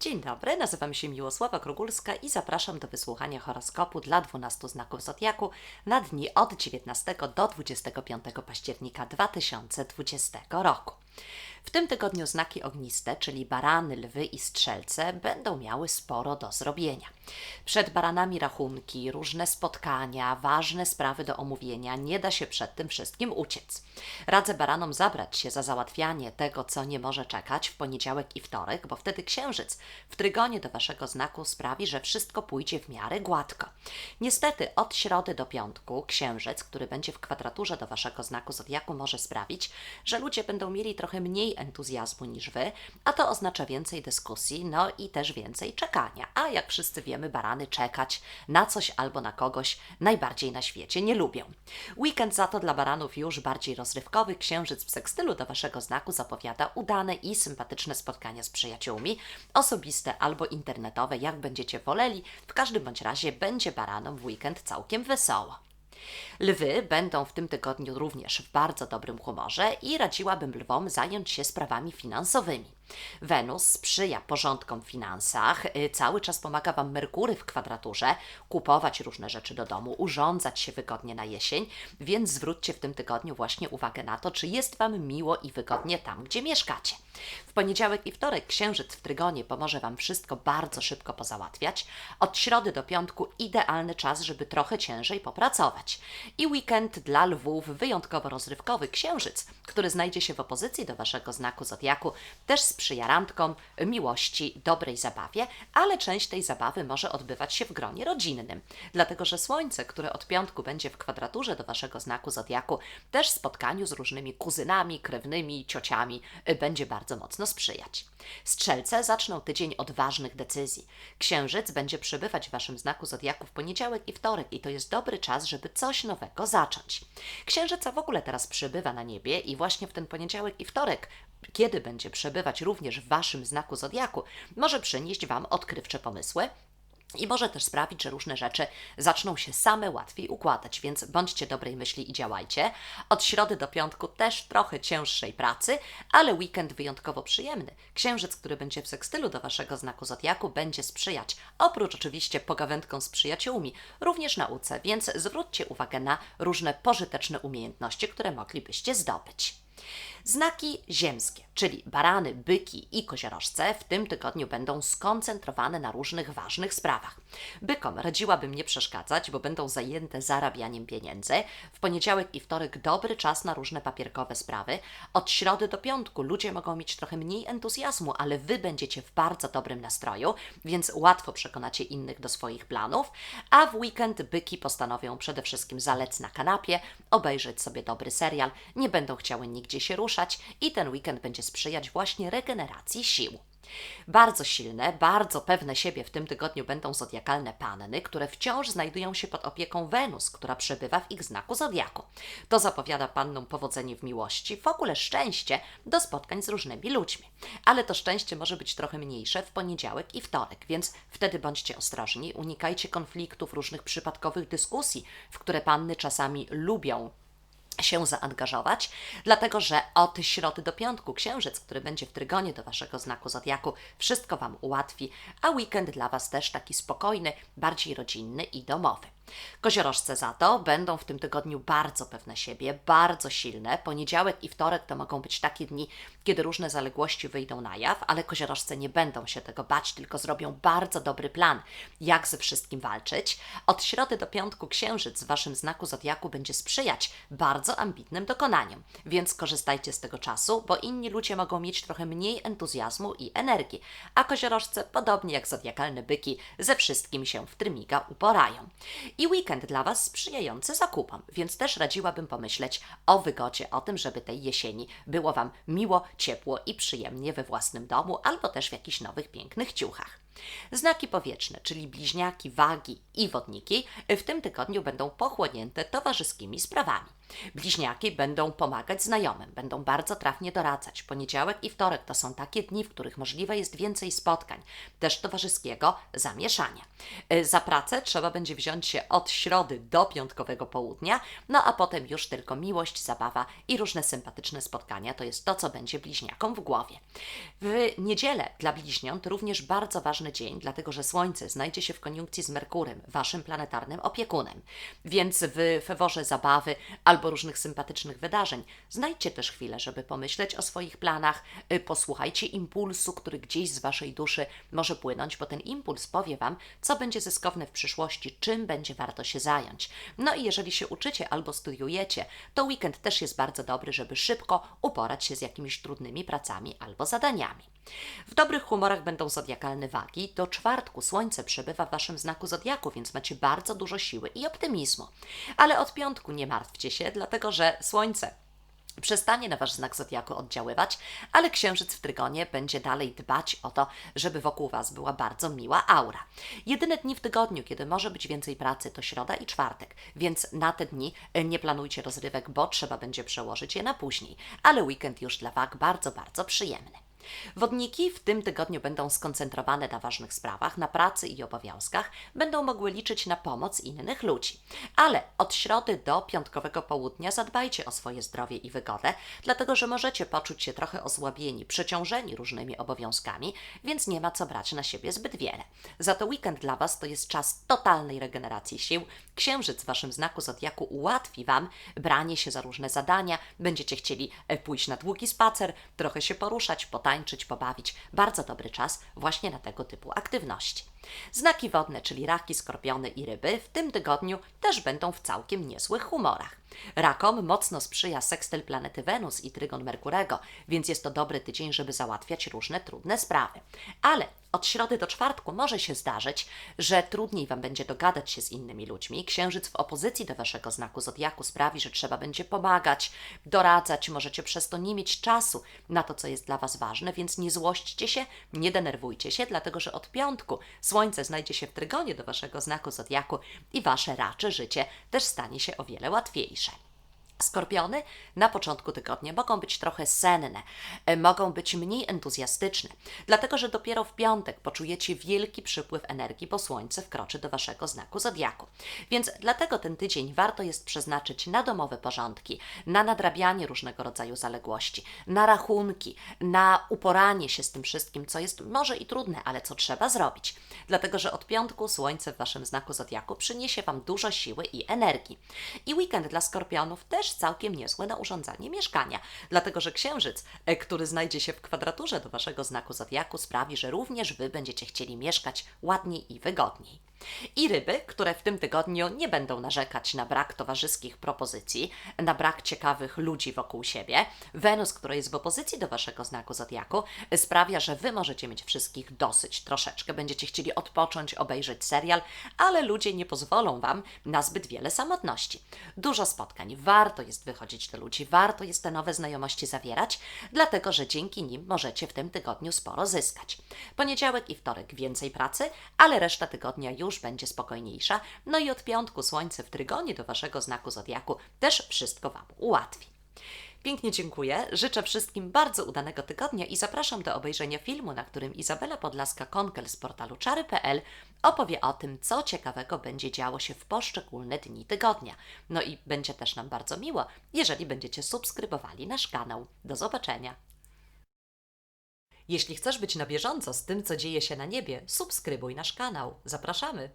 Dzień dobry, nazywam się Miłosława Krugulska i zapraszam do wysłuchania horoskopu dla 12 znaków Zodiaku na dni od 19 do 25 października 2020 roku. W tym tygodniu znaki ogniste, czyli barany, lwy i strzelce, będą miały sporo do zrobienia. Przed baranami rachunki, różne spotkania, ważne sprawy do omówienia, nie da się przed tym wszystkim uciec. Radzę baranom zabrać się za załatwianie tego, co nie może czekać w poniedziałek i wtorek, bo wtedy księżyc w trygonie do waszego znaku sprawi, że wszystko pójdzie w miarę gładko. Niestety od środy do piątku księżyc, który będzie w kwadraturze do waszego znaku zodiaku, może sprawić, że ludzie będą mieli trochę mniej entuzjazmu niż wy, a to oznacza więcej dyskusji, no i też więcej czekania. A jak wszyscy wiemy, barany czekać na coś albo na kogoś najbardziej na świecie nie lubią. Weekend za to dla baranów już bardziej rozrywkowy. Księżyc w sekstylu do waszego znaku zapowiada udane i sympatyczne spotkania z przyjaciółmi, osobiste albo internetowe, jak będziecie woleli. W każdym bądź razie będzie baranom w weekend całkiem wesoło. Lwy będą w tym tygodniu również w bardzo dobrym humorze i radziłabym lwom zająć się sprawami finansowymi. Wenus sprzyja porządkom w finansach, y, cały czas pomaga Wam Merkury w kwadraturze, kupować różne rzeczy do domu, urządzać się wygodnie na jesień, więc zwróćcie w tym tygodniu właśnie uwagę na to, czy jest Wam miło i wygodnie tam, gdzie mieszkacie. W poniedziałek i wtorek księżyc w trygonie pomoże Wam wszystko bardzo szybko pozałatwiać. Od środy do piątku idealny czas, żeby trochę ciężej popracować. I weekend dla lwów wyjątkowo rozrywkowy księżyc, który znajdzie się w opozycji do Waszego znaku zodiaku, też sprzyja randkom, miłości, dobrej zabawie, ale część tej zabawy może odbywać się w gronie rodzinnym, dlatego że Słońce, które od piątku będzie w kwadraturze do Waszego znaku zodiaku, też spotkaniu z różnymi kuzynami, krewnymi, ciociami y, będzie bardzo mocno sprzyjać. Strzelce zaczną tydzień od ważnych decyzji. Księżyc będzie przebywać w Waszym znaku zodiaku w poniedziałek i wtorek i to jest dobry czas, żeby coś nowego zacząć. Księżyca w ogóle teraz przebywa na niebie i właśnie w ten poniedziałek i wtorek kiedy będzie przebywać również w Waszym znaku zodiaku, może przynieść Wam odkrywcze pomysły, i może też sprawić, że różne rzeczy zaczną się same łatwiej układać, więc bądźcie dobrej myśli i działajcie. Od środy do piątku też trochę cięższej pracy, ale weekend wyjątkowo przyjemny. Księżyc, który będzie w sekstylu do Waszego znaku zodiaku, będzie sprzyjać, oprócz oczywiście pogawędkom z przyjaciółmi, również nauce, więc zwróćcie uwagę na różne pożyteczne umiejętności, które moglibyście zdobyć. Znaki ziemskie, czyli barany, byki i koziorożce w tym tygodniu będą skoncentrowane na różnych ważnych sprawach. Bykom radziłabym nie przeszkadzać, bo będą zajęte zarabianiem pieniędzy. W poniedziałek i wtorek dobry czas na różne papierkowe sprawy. Od środy do piątku ludzie mogą mieć trochę mniej entuzjazmu, ale wy będziecie w bardzo dobrym nastroju, więc łatwo przekonacie innych do swoich planów. A w weekend byki postanowią przede wszystkim zalec na kanapie, obejrzeć sobie dobry serial, nie będą chciały nigdzie się ruszać i ten weekend będzie sprzyjać właśnie regeneracji sił. Bardzo silne, bardzo pewne siebie w tym tygodniu będą zodiakalne panny, które wciąż znajdują się pod opieką Wenus, która przebywa w ich znaku zodiaku. To zapowiada pannom powodzenie w miłości, w ogóle szczęście do spotkań z różnymi ludźmi. Ale to szczęście może być trochę mniejsze w poniedziałek i wtorek, więc wtedy bądźcie ostrożni, unikajcie konfliktów, różnych przypadkowych dyskusji, w które panny czasami lubią się zaangażować, dlatego że od środy do piątku księżyc, który będzie w trygonie do waszego znaku zodiaku, wszystko wam ułatwi, a weekend dla was też taki spokojny, bardziej rodzinny i domowy. Koziorożce za to będą w tym tygodniu bardzo pewne siebie, bardzo silne. Poniedziałek i wtorek to mogą być takie dni, kiedy różne zaległości wyjdą na jaw, ale koziorożce nie będą się tego bać, tylko zrobią bardzo dobry plan, jak ze wszystkim walczyć. Od środy do piątku księżyc w waszym znaku zodiaku będzie sprzyjać bardzo ambitnym dokonaniom, więc korzystajcie z tego czasu, bo inni ludzie mogą mieć trochę mniej entuzjazmu i energii, a koziorożce, podobnie jak zodiakalne byki, ze wszystkim się w trymiga uporają i weekend dla Was sprzyjający zakupom, więc też radziłabym pomyśleć o wygodzie, o tym, żeby tej jesieni było Wam miło, ciepło i przyjemnie we własnym domu albo też w jakichś nowych, pięknych ciuchach. Znaki powietrzne, czyli bliźniaki, wagi i wodniki, w tym tygodniu będą pochłonięte towarzyskimi sprawami. Bliźniaki będą pomagać znajomym, będą bardzo trafnie doradzać. Poniedziałek i wtorek to są takie dni, w których możliwe jest więcej spotkań, też towarzyskiego zamieszania. Y, Za pracę trzeba będzie wziąć się od środy do piątkowego południa, no a potem już tylko miłość, zabawa i różne sympatyczne spotkania to jest to, co będzie bliźniakom w głowie. W niedzielę dla bliźniąt również bardzo ważny dzień, dlatego że Słońce znajdzie się w koniunkcji z Merkurem, waszym planetarnym opiekunem. Więc w feworze zabawy albo różnych sympatycznych wydarzeń znajdźcie też chwilę, żeby pomyśleć o swoich planach, y, posłuchajcie impulsu, który gdzieś z waszej duszy może płynąć, bo ten impuls powie wam, co będzie zyskowne w przyszłości, czym będzie warto się zająć. No i jeżeli się uczycie albo studiujecie, to weekend też jest bardzo dobry, żeby szybko uporać się z jakimiś trudnymi pracami albo zadaniami. W dobrych humorach będą zodiakalne wagi. Do czwartku Słońce przebywa w Waszym znaku zodiaku, więc macie bardzo dużo siły i optymizmu. Ale od piątku nie martwcie się, dlatego że Słońce przestanie na Wasz znak zodiaku oddziaływać, ale Księżyc w Trygonie będzie dalej dbać o to, żeby wokół Was była bardzo miła aura. Jedyne dni w tygodniu, kiedy może być więcej pracy, to środa i czwartek, więc na te dni e, nie planujcie rozrywek, bo trzeba będzie przełożyć je na później. Ale weekend już dla Wag bardzo, bardzo przyjemny. Wodniki w tym tygodniu będą skoncentrowane na ważnych sprawach, na pracy i obowiązkach, będą mogły liczyć na pomoc innych ludzi. Ale od środy do piątkowego południa zadbajcie o swoje zdrowie i wygodę, dlatego że możecie poczuć się trochę osłabieni, przeciążeni różnymi obowiązkami, więc nie ma co brać na siebie zbyt wiele. Za to weekend dla Was to jest czas totalnej regeneracji sił. Księżyc w Waszym znaku zodiaku ułatwi Wam branie się za różne zadania, będziecie chcieli e, pójść na długi spacer, trochę się poruszać, potańczyć, pobawić. Bardzo dobry czas właśnie na tego typu aktywności. Znaki wodne, czyli raki, skorpiony i ryby, w tym tygodniu też będą w całkiem niezłych humorach. Rakom mocno sprzyja sekstyl planety Wenus i trygon Merkurego, więc jest to dobry tydzień, żeby załatwiać różne trudne sprawy. Ale od środy do czwartku może się zdarzyć, że trudniej Wam będzie dogadać się z innymi ludźmi. Księżyc w opozycji do Waszego znaku zodiaku sprawi, że trzeba będzie pomagać, doradzać, możecie przez to nie mieć czasu na to, co jest dla Was ważne, więc nie złośćcie się, nie denerwujcie się, dlatego że od piątku Słońce znajdzie się w trygonie do Waszego znaku zodiaku i Wasze racze życie też stanie się o wiele łatwiejsze. Skorpiony na początku tygodnia mogą być trochę senne, e, mogą być mniej entuzjastyczne, dlatego że dopiero w piątek poczujecie wielki przypływ energii, bo Słońce wkroczy do Waszego znaku zodiaku. Więc dlatego ten tydzień warto jest przeznaczyć na domowe porządki, na nadrabianie różnego rodzaju zaległości, na rachunki, na uporanie się z tym wszystkim, co jest może i trudne, ale co trzeba zrobić. Dlatego, że od piątku Słońce w Waszym znaku zodiaku przyniesie Wam dużo siły i energii. I weekend dla Skorpionów też całkiem niezły na urządzanie mieszkania, dlatego że Księżyc, e, który znajdzie się w kwadraturze do Waszego znaku zodiaku, sprawi, że również Wy będziecie chcieli mieszkać ładniej i wygodniej. I ryby, które w tym tygodniu nie będą narzekać na brak towarzyskich propozycji, na brak ciekawych ludzi wokół siebie. Wenus, która jest w opozycji do Waszego znaku zodiaku, sprawia, że Wy możecie mieć wszystkich dosyć troszeczkę. Będziecie chcieli odpocząć, obejrzeć serial, ale ludzie nie pozwolą Wam na zbyt wiele samotności. Dużo spotkań. Warto jest wychodzić do ludzi, warto jest te nowe znajomości zawierać, dlatego że dzięki nim możecie w tym tygodniu sporo zyskać. Poniedziałek i wtorek więcej pracy, ale reszta tygodnia już będzie spokojniejsza. No i od piątku Słońce w trygonie do Waszego znaku zodiaku też wszystko Wam ułatwi. Pięknie dziękuję, życzę wszystkim bardzo udanego tygodnia i zapraszam do obejrzenia filmu, na którym Izabela Podlaska-Konkel z portalu czary.pl opowie o tym, co ciekawego będzie działo się w poszczególne dni tygodnia. No i będzie też nam bardzo miło, jeżeli będziecie subskrybowali nasz kanał. Do zobaczenia! Jeśli chcesz być na bieżąco z tym, co dzieje się na niebie, subskrybuj nasz kanał. Zapraszamy!